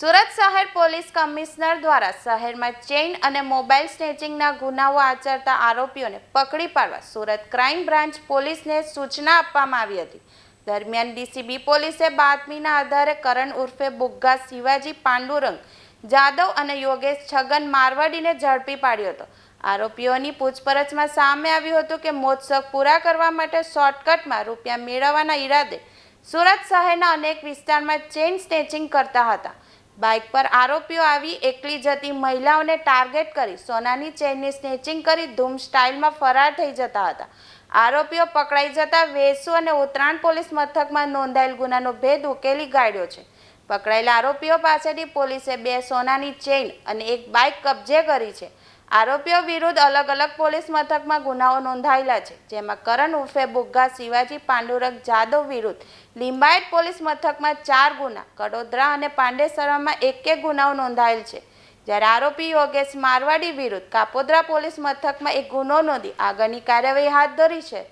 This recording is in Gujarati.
સુરત શહેર પોલીસ કમિશનર દ્વારા શહેરમાં ચેઇન અને મોબાઈલ સ્નેચિંગના ગુનાઓ આચરતા આરોપીઓને પકડી પાડવા સુરત ક્રાઇમ બ્રાન્ચ પોલીસને સૂચના આપવામાં આવી હતી. દરમિયાન ડીસીબી પોલીસે બાતમીના આધારે કરણ ઉર્ફે બુગ્ગા શિવાજી પાંડુરંગ, જાદવ અને યોગેશ છગન મારવાડીને ઝડપી પાડ્યો હતો. આરોપીઓની પૂછપરછમાં સામે આવ્યું હતું કે મોત્સવ પૂરા કરવા માટે શોર્ટકટમાં રૂપિયા મેળવવાના ઈરાદે સુરત શહેરના અનેક વિસ્તારમાં ચેઇન સ્નેચિંગ કરતા હતા. બાઇક પર આરોપીઓ આવી એકલી જતી મહિલાઓને ટાર્ગેટ કરી સોનાની ચેઇનની સ્નેચિંગ કરી ધૂમ સ્ટાઇલમાં ફરાર થઈ જતા હતા. આરોપીઓ પકડાઈ જતા વેસુ અને ઉત્તરાયણ પોલીસ મથકમાં નોંધાયેલ ગુનાનો ભેદ ઉકેલી કાઢ્યો છે. પકડાયેલા આરોપીઓ પાસેથી પોલીસે બે સોનાની ચેઇન અને એક બાઇક કબજે કરી છે. આરોપીઓ વિરુદ્ધ અલગ અલગ પોલીસ મથકમાં ગુનાઓ નોંધાયેલા છે, જેમાં કરણ ઉર્ફે બુગ્ગા, શિવાજી પાંડુરંગ જાદવ વિરુદ્ધ લિંબાયત પોલીસ મથકમાં ચાર ગુના, કડોદરા અને પાંડેસરામાં એક એક ગુનાઓ નોંધાયેલ છે. જ્યારે આરોપી યોગેશ મારવાડી વિરુદ્ધ કાપોદ્રા પોલીસ મથકમાં એક ગુનો નોંધી આગળની કાર્યવાહી હાથ ધરી છે.